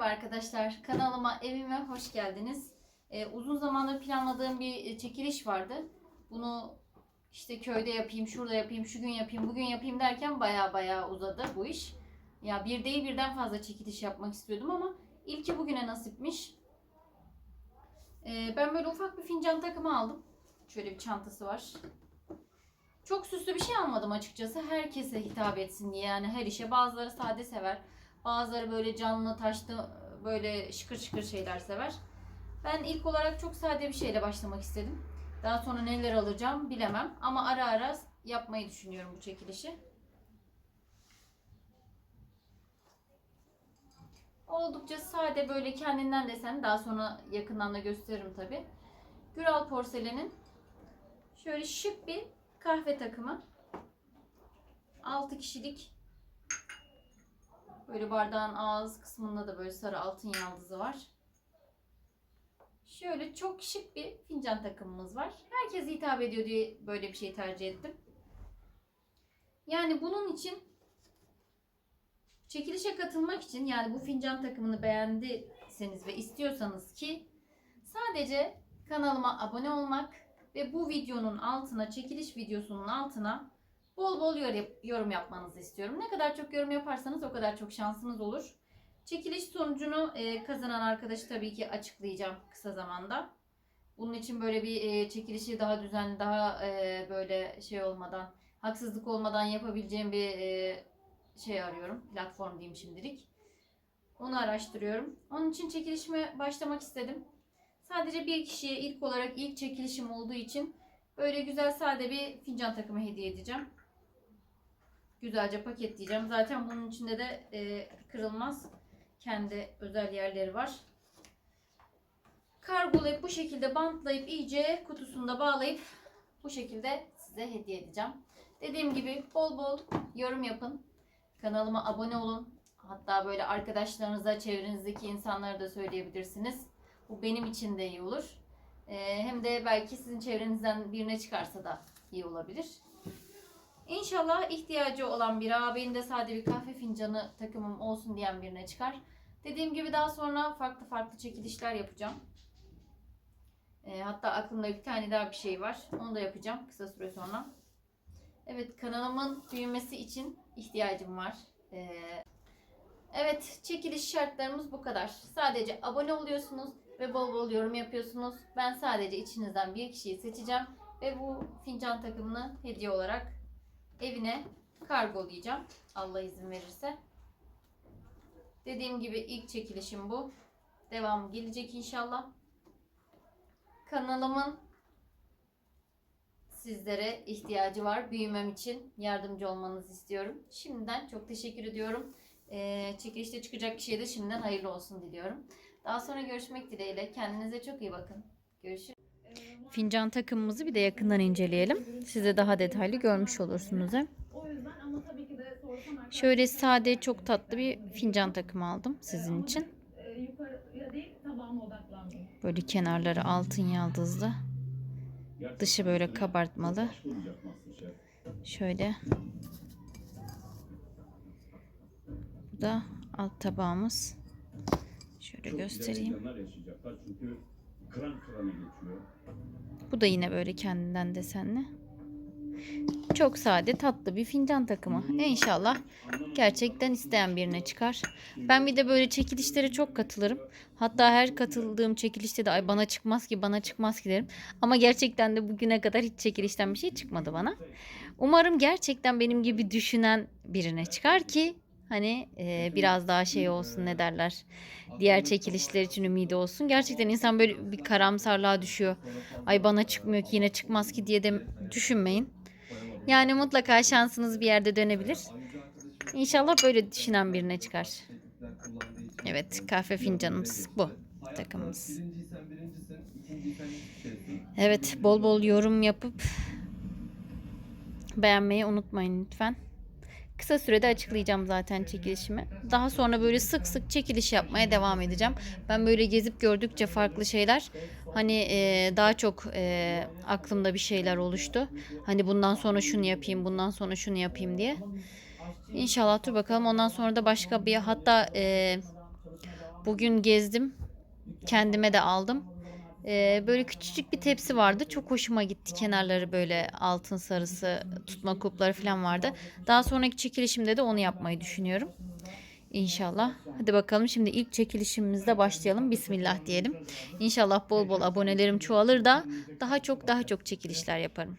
arkadaşlar. Kanalıma, evime hoş geldiniz. Ee, uzun zamandır planladığım bir e, çekiliş vardı. Bunu işte köyde yapayım, şurada yapayım, şu gün yapayım, bugün yapayım derken baya baya uzadı bu iş. Ya bir değil birden fazla çekiliş yapmak istiyordum ama ilki bugüne nasipmiş. Ee, ben böyle ufak bir fincan takımı aldım. Şöyle bir çantası var. Çok süslü bir şey almadım açıkçası. Herkese hitap etsin diye yani her işe. Bazıları sade sever. Bazıları böyle canlı taşlı böyle şıkır şıkır şeyler sever. Ben ilk olarak çok sade bir şeyle başlamak istedim. Daha sonra neler alacağım bilemem. Ama ara ara yapmayı düşünüyorum bu çekilişi. Oldukça sade böyle kendinden desen daha sonra yakından da gösteririm tabi. Güral porselenin şöyle şık bir kahve takımı. 6 kişilik Böyle bardağın ağız kısmında da böyle sarı altın yıldızı var. Şöyle çok şık bir fincan takımımız var. Herkes hitap ediyor diye böyle bir şey tercih ettim. Yani bunun için çekilişe katılmak için yani bu fincan takımını beğendiyseniz ve istiyorsanız ki sadece kanalıma abone olmak ve bu videonun altına çekiliş videosunun altına bol bol yor- yorum yapmanızı istiyorum. Ne kadar çok yorum yaparsanız o kadar çok şansınız olur. Çekiliş sonucunu e, kazanan arkadaşı tabii ki açıklayacağım kısa zamanda. Bunun için böyle bir e, çekilişi daha düzenli, daha e, böyle şey olmadan, haksızlık olmadan yapabileceğim bir şey arıyorum. Platform diyeyim şimdilik. Onu araştırıyorum. Onun için çekilişime başlamak istedim. Sadece bir kişiye ilk olarak ilk çekilişim olduğu için böyle güzel sade bir fincan takımı hediye edeceğim güzelce paketleyeceğim. Zaten bunun içinde de e, kırılmaz kendi özel yerleri var. Kargolayıp bu şekilde bantlayıp iyice kutusunda bağlayıp bu şekilde size hediye edeceğim. Dediğim gibi bol bol yorum yapın. Kanalıma abone olun. Hatta böyle arkadaşlarınıza, çevrenizdeki insanlara da söyleyebilirsiniz. Bu benim için de iyi olur. E, hem de belki sizin çevrenizden birine çıkarsa da iyi olabilir. İnşallah ihtiyacı olan bir benim de sade bir kahve fincanı takımım olsun diyen birine çıkar. Dediğim gibi daha sonra farklı farklı çekilişler yapacağım. E, hatta aklımda bir tane daha bir şey var. Onu da yapacağım kısa süre sonra. Evet kanalımın büyümesi için ihtiyacım var. E, evet çekiliş şartlarımız bu kadar. Sadece abone oluyorsunuz ve bol bol yorum yapıyorsunuz. Ben sadece içinizden bir kişiyi seçeceğim ve bu fincan takımını hediye olarak evine kargolayacağım. Allah izin verirse. Dediğim gibi ilk çekilişim bu. Devam gelecek inşallah. Kanalımın sizlere ihtiyacı var. Büyümem için yardımcı olmanızı istiyorum. Şimdiden çok teşekkür ediyorum. Ee, çekilişte çıkacak kişiye de şimdiden hayırlı olsun diliyorum. Daha sonra görüşmek dileğiyle. Kendinize çok iyi bakın. Görüşürüz. Fincan takımımızı bir de yakından inceleyelim. Size daha detaylı görmüş olursunuz sorsan Şöyle sade çok tatlı bir fincan takımı aldım sizin için. Böyle kenarları altın yaldızlı. Dışı böyle kabartmalı. Şöyle. Bu da alt tabağımız. Şöyle göstereyim. çünkü kıran kırana geçiyor. Bu da yine böyle kendinden desenli. Çok sade tatlı bir fincan takımı. İnşallah gerçekten isteyen birine çıkar. Ben bir de böyle çekilişlere çok katılırım. Hatta her katıldığım çekilişte de ay bana çıkmaz ki bana çıkmaz ki derim. Ama gerçekten de bugüne kadar hiç çekilişten bir şey çıkmadı bana. Umarım gerçekten benim gibi düşünen birine çıkar ki hani e, biraz daha şey olsun ne derler. Diğer çekilişler için ümidi olsun. Gerçekten insan böyle bir karamsarlığa düşüyor. Ay bana çıkmıyor ki yine çıkmaz ki diye de düşünmeyin. Yani mutlaka şansınız bir yerde dönebilir. İnşallah böyle düşünen birine çıkar. Evet kahve fincanımız bu takımımız. Evet bol bol yorum yapıp beğenmeyi unutmayın lütfen. Kısa sürede açıklayacağım zaten çekilişimi. Daha sonra böyle sık sık çekiliş yapmaya devam edeceğim. Ben böyle gezip gördükçe farklı şeyler hani e, daha çok e, aklımda bir şeyler oluştu. Hani bundan sonra şunu yapayım, bundan sonra şunu yapayım diye. İnşallah dur bakalım ondan sonra da başka bir hatta e, bugün gezdim. Kendime de aldım. Böyle küçücük bir tepsi vardı. Çok hoşuma gitti. Kenarları böyle altın sarısı tutma kupları falan vardı. Daha sonraki çekilişimde de onu yapmayı düşünüyorum. İnşallah. Hadi bakalım şimdi ilk çekilişimizde başlayalım. Bismillah diyelim. İnşallah bol bol abonelerim çoğalır da daha çok daha çok çekilişler yaparım.